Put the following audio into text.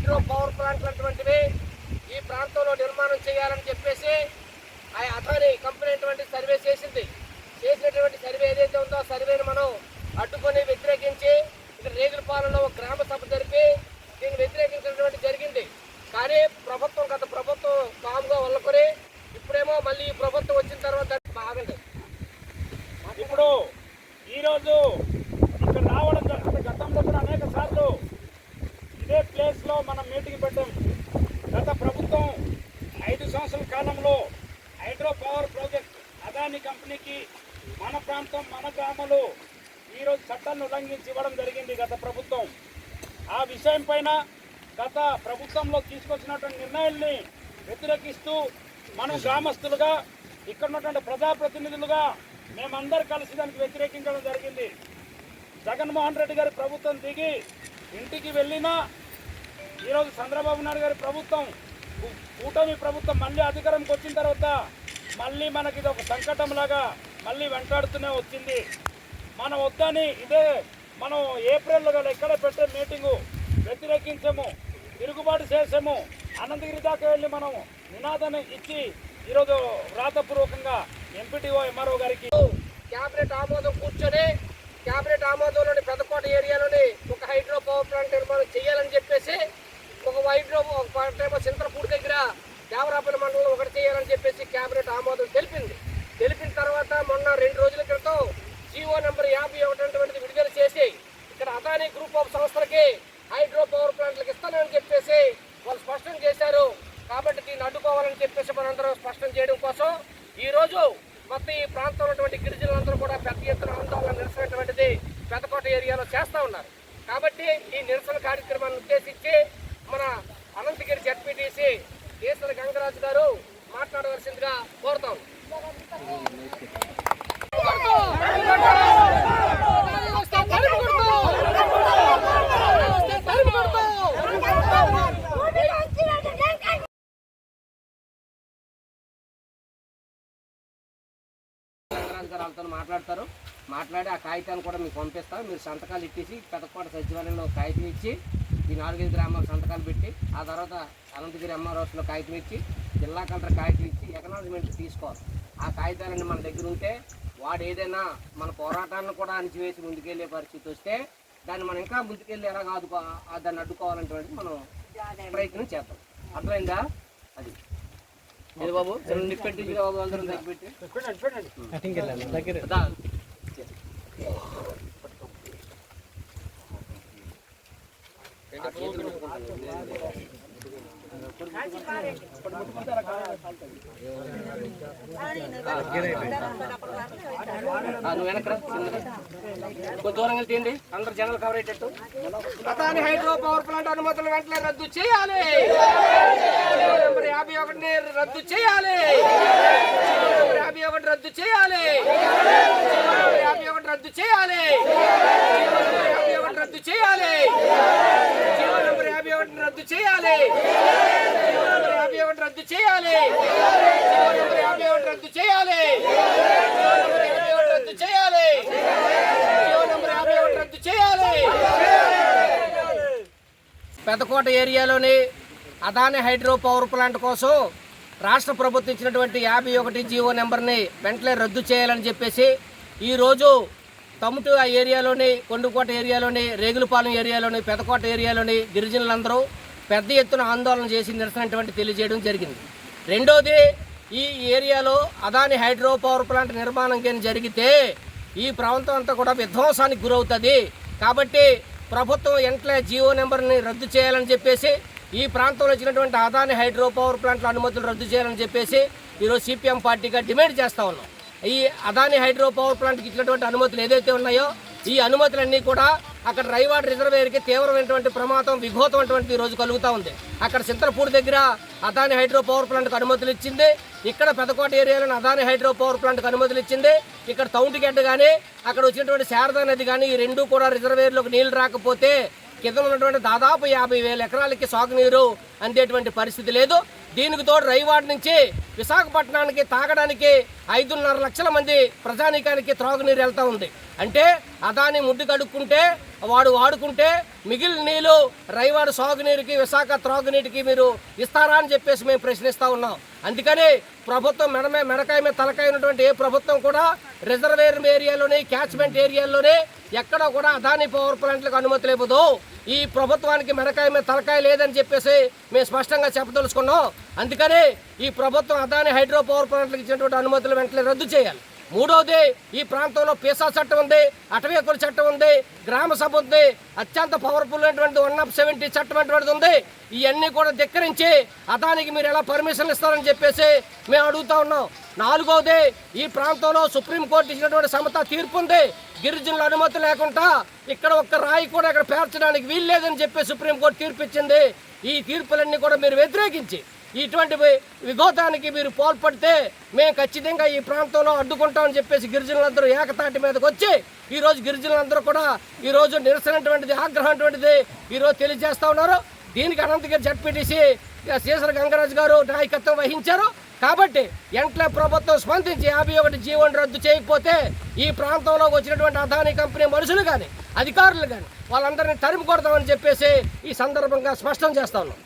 Hydro power ప్లాంట్లు అటువంటివి ఈ ప్రాంతంలో నిర్మాణం చేయాలని చెప్పేసి ఆ అథాని కంపెనీ అటువంటి సర్వే చేసింది. చేసినటువంటి సర్వే ఏదైతే ఉందో ఆ సర్వేని మనం అడ్డుకొని వ్యతిరేకించి ఇక్కడ రేగులపాలెంలో ఒక గ్రామ సభ జరిపి దీన్ని వ్యతిరేకించినటువంటి జరిగింది. కానీ ప్రభుత్వం గత ప్రభుత్వం కామ్గా వల్లకొని ఇప్పుడేమో మళ్ళీ ఈ ప్రభుత్వం వచ్చిన తర్వాత బాగండి ఇప్పుడు ఈరోజు ఇక్కడ రావడం జరుగుతుంది. గతంలో కూడా అనేక సార్లు ఇదే ప్లేస్లో మనం మీటింగ్ పెట్టాం. గత ప్రభుత్వం ఐదు సంవత్సరాల కాలంలో హైడ్రో పవర్ ప్రాజెక్ట్ అదాని కంపెనీకి మన ప్రాంతం మన గ్రామాలు ఈరోజు చట్టాన్ని ఉల్లంఘించి ఇవ్వడం జరిగింది గత ప్రభుత్వం. ఆ విషయం పైన గత ప్రభుత్వంలో తీసుకొచ్చినటువంటి నిర్ణయాల్ని వ్యతిరేకిస్తూ మనం గ్రామస్తులుగా ఇక్కడ ఉన్నటువంటి ప్రజాప్రతినిధులుగా మేమందరూ కలిసి దానికి వ్యతిరేకించడం జరిగింది. జగన్మోహన్ రెడ్డి గారి ప్రభుత్వం దిగి ఇంటికి వెళ్ళినా ఈరోజు చంద్రబాబు నాయుడు గారి ప్రభుత్వం కూటమి ప్రభుత్వం మళ్ళీ అధికారంకి వచ్చిన తర్వాత మళ్ళీ మనకి ఇది ఒక సంకటం లాగా మళ్ళీ వెంటాడుతూనే వచ్చింది. మనం వద్దని ఇదే మనం ఏప్రిల్లో గల ఇక్కడ పెట్టే మీటింగు వ్యతిరేకించము తిరుగుబాటు చేసాము. అనంతగిరి దాకా వెళ్ళి మనం నినాదాన్ని ఇచ్చి ఈరోజు వ్రాతపూర్వకంగా ఎంపీటీఓ ఎంఆర్ఓ గారికి క్యాబినెట్ ఆమోదం కూర్చొని క్యాబినెట్ ఆమోదంలోని పెద్దకోట ఏరియాలోని ఒక హైడ్రో పవర్ ప్లాంట్ నిర్మాణం చేయాలని చెప్పేసి ఒక హైడ్రో ఒక ప్లాంట్ ఏమో చింతలపూడి దగ్గర దేవరాపల్లి మండలంలో ఒకటి చేయాలని చెప్పేసి క్యాబినెట్ ఆమోదం తెలిపింది. తెలిపిన తర్వాత మొన్న రెండు రోజుల క్రితం జీవో నెంబర్ యాభై ఒకటి విడుదల చేసి ఇక్కడ అదానీ గ్రూప్ ఆఫ్ సంస్థలకి హైడ్రో పవర్ ప్లాంట్లకు ఇస్తానని చెప్పేసి వాళ్ళు స్పష్టం చేశారు. కాబట్టి దీన్ని అడ్డుకోవాలని చెప్పేసి మనందరం స్పష్టం చేయడం కోసం ఈ రోజు మొత్తం ఈ ప్రాంతంలో ఉన్నటువంటి గిరిజనులందరూ కూడా పెద్ద ఎత్తున ఆందోళన నిరసనటువంటిది పెద్దకోట ఏరియాలో చేస్తూ ఉన్నారు. కాబట్టి ఈ నిరసన కార్యక్రమాన్ని ఉద్దేశించి మన అనంతగిరి జడ్పీటీసీ ఈశ్వర గంగరాజు గారు మాట్లాడవలసిందిగా కోరుతాం. గారు వాళ్ళతో మాట్లాడతారు. మాట్లాడి ఆ కాగితాన్ని కూడా మీకు పంపిస్తాం. మీరు సంతకాలు ఇచ్చేసి పెద్దకోట సచివాలయంలో కాగితం ఇచ్చి ఈ నాలుగైదు గ్రామాలు సంతకాలు పెట్టి ఆ తర్వాత అనంతగిరి ఎంఆర్ఓస్లో కాగితం ఇచ్చి జిల్లా కలెక్టర్ కాగితం ఇచ్చి ఎకనాలజ్మెంట్ తీసుకోవాలి. ఆ కాగితాలన్నీ మన దగ్గర ఉంటే వాడు ఏదైనా మన పోరాటాలను కూడా అణిచివేసి ముందుకెళ్ళే పరిస్థితి వస్తే దాన్ని మనం ఇంకా ముందుకెళ్ళి ఎలా ఆ దాన్ని అడ్డుకోవాలనేటువంటిది మనం ప్రయత్నం చేద్దాం. అర్థమైందా? అది. ఇది బాబు చిన్న బాబు అందరం నువ్వు వెనక్కి రా, చిన్నగా. కొంచెం దూరంగా తీయండి అందరు జనాలు కవర్ అయ్యేటట్టు. హైడ్రో పవర్ ప్లాంట్ అనుమతులు వెంటనే రద్దు చేయాలి. రద్దు చేయాలి. యాభై ఒకటి రద్దు చేయాలి. యాభై ఒకటి రద్దు చేయాలి. యాభై ఒకటి రద్దు చేయాలి. జీవో యాభై ఒకటి రద్దు చేయాలి. యాభై ఒకటి రద్దు చేయాలి. యాభై ఒకటి రద్దు చేయాలి. రద్దు చేయాలి. యాభై ఒకటి రద్దు చేయాలి. పెద్దకోట ఏరియాలోని అదాని హైడ్రో పవర్ ప్లాంట్ కోసం రాష్ట్ర ప్రభుత్వం ఇచ్చినటువంటి యాభై ఒకటి జీవో నెంబర్ని వెంటనే రద్దు చేయాలని చెప్పేసి ఈరోజు తమ్ముటు ఆ ఏరియాలోని కొండుకోట ఏరియాలోని రేగులపాలెం ఏరియాలోని పెదకోట ఏరియాలోని గిరిజనులందరూ పెద్ద ఎత్తున ఆందోళన చేసి నిరసనటువంటి తెలియజేయడం జరిగింది. రెండోది ఈ ఏరియాలో అదాని హైడ్రో పవర్ ప్లాంట్ నిర్మాణం కానీ జరిగితే ఈ ప్రాంతం అంతా కూడా విధ్వంసానికి గురవుతుంది. కాబట్టి ప్రభుత్వం ఎంట్లే జియో నెంబర్ని రద్దు చేయాలని చెప్పేసి ఈ ప్రాంతంలో ఇచ్చినటువంటి అదాని హైడ్రో పవర్ ప్లాంట్ల అనుమతులు రద్దు చేయాలని చెప్పేసి ఈరోజు సిపిఎం పార్టీగా డిమాండ్ చేస్తా ఉన్నాం. ఈ అదాని హైడ్రో పవర్ ప్లాంట్కి ఇచ్చినటువంటి అనుమతులు ఏదైతే ఉన్నాయో ఈ అనుమతులన్నీ కూడా అక్కడ రైవాడ్ రిజర్వేయర్కి తీవ్రమైనటువంటి ప్రమాదం విఘోతమైనటువంటి ఈ రోజు కలుగుతూ ఉంది. అక్కడ చింతలపూడి దగ్గర అదాని హైడ్రో పవర్ ప్లాంట్కి అనుమతులు ఇచ్చింది. ఇక్కడ పెదకోట ఏరియాలో అదాని హైడ్రో పవర్ ప్లాంట్కి అనుమతులు ఇచ్చింది. ఇక్కడ తౌంటిగడ్డ కానీ అక్కడ వచ్చినటువంటి శారదా నది కానీ ఈ రెండు కూడా రిజర్వేయర్లోకి నీళ్ళు రాకపోతే కింద ఉన్నటువంటి దాదాపు యాభై వేల ఎకరాలకి సాగునీరు అందేటువంటి పరిస్థితి లేదు. దీనికి తోడు రైవాడ్ నుంచి విశాఖపట్నానికి తాగడానికి ఐదున్నర లక్షల మంది ప్రజానీకానికి త్రాగునీరు వెళ్తా ఉంది. అంటే అదాని ముడ్డు కడుక్కుంటే వాడు వాడుకుంటే మిగిలిన నీళ్ళు రైవాడు సాగునీరుకి విశాఖ త్రాగునీటికి మీరు ఇస్తారా అని చెప్పేసి మేము ప్రశ్నిస్తూ ఉన్నాం. అందుకని ప్రభుత్వం మెడమే మెడకాయ మీద తలకాయ ఉన్నటువంటి ఏ ప్రభుత్వం కూడా రిజర్వేర్ ఏరియాలోనే క్యాచ్మెంట్ ఏరియాలోనే ఎక్కడ కూడా అదాని పవర్ ప్లాంట్లకు అనుమతి లేవదు ఈ ప్రభుత్వానికి మెడకాయ మీద తలకాయ లేదని చెప్పేసి మేము స్పష్టంగా చెప్పదలుచుకున్నాం. అందుకని ఈ ప్రభుత్వం అదాని హైడ్రో పవర్ ప్లాంట్లకు ఇచ్చినటువంటి అనుమతులు వెంటనే రద్దు చేయాలి. మూడవది ఈ ప్రాంతంలో పీసా చట్టం ఉంది అటవీకుల చట్టం ఉంది గ్రామ సభ ఉంది అత్యంత పవర్ఫుల్ అయినటువంటి వన్ ఆఫ్ సెవెంటీ చట్టం అటువంటిది ఉంది. ఇవన్నీ కూడా ధిక్కరించి అదానికి మీరు ఎలా పర్మిషన్ ఇస్తారని చెప్పేసి మేము అడుగుతా ఉన్నాం. నాలుగవది ఈ ప్రాంతంలో సుప్రీంకోర్టు ఇచ్చినటువంటి సమత తీర్పు ఉంది. గిరిజనుల అనుమతి లేకుండా ఇక్కడ ఒక్క రాయి కూడా ఇక్కడ పేర్చడానికి వీలు లేదని చెప్పి సుప్రీంకోర్టు తీర్పు ఇచ్చింది ఈ తీర్పులన్నీ కూడా మీరు వ్యతిరేకించి ఇటువంటి విఘోతానికి మీరు పాల్పడితే మేము ఖచ్చితంగా ఈ ప్రాంతంలో అడ్డుకుంటామని చెప్పేసి గిరిజనులందరూ ఏకతాటి మీదకి వచ్చి ఈరోజు గిరిజనులందరూ కూడా ఈ రోజు నిరసనటువంటిది ఆగ్రహం అటువంటిది ఈరోజు తెలియజేస్తా ఉన్నారు. దీనికి అనంతగిరి జడ్పీటీసీ శేషర గంగరాజు గారు నాయకత్వం వహించారు. కాబట్టి వెంటనే ప్రభుత్వం స్పందించి యాభై ఒకటి జీవోని రద్దు చేయకపోతే ఈ ప్రాంతంలోకి వచ్చినటువంటి అదానీ కంపెనీ మనుషులు కానీ అధికారులు కానీ వాళ్ళందరినీ తరిమికొడతామని చెప్పేసి ఈ సందర్భంగా స్పష్టం చేస్తా ఉన్నాం.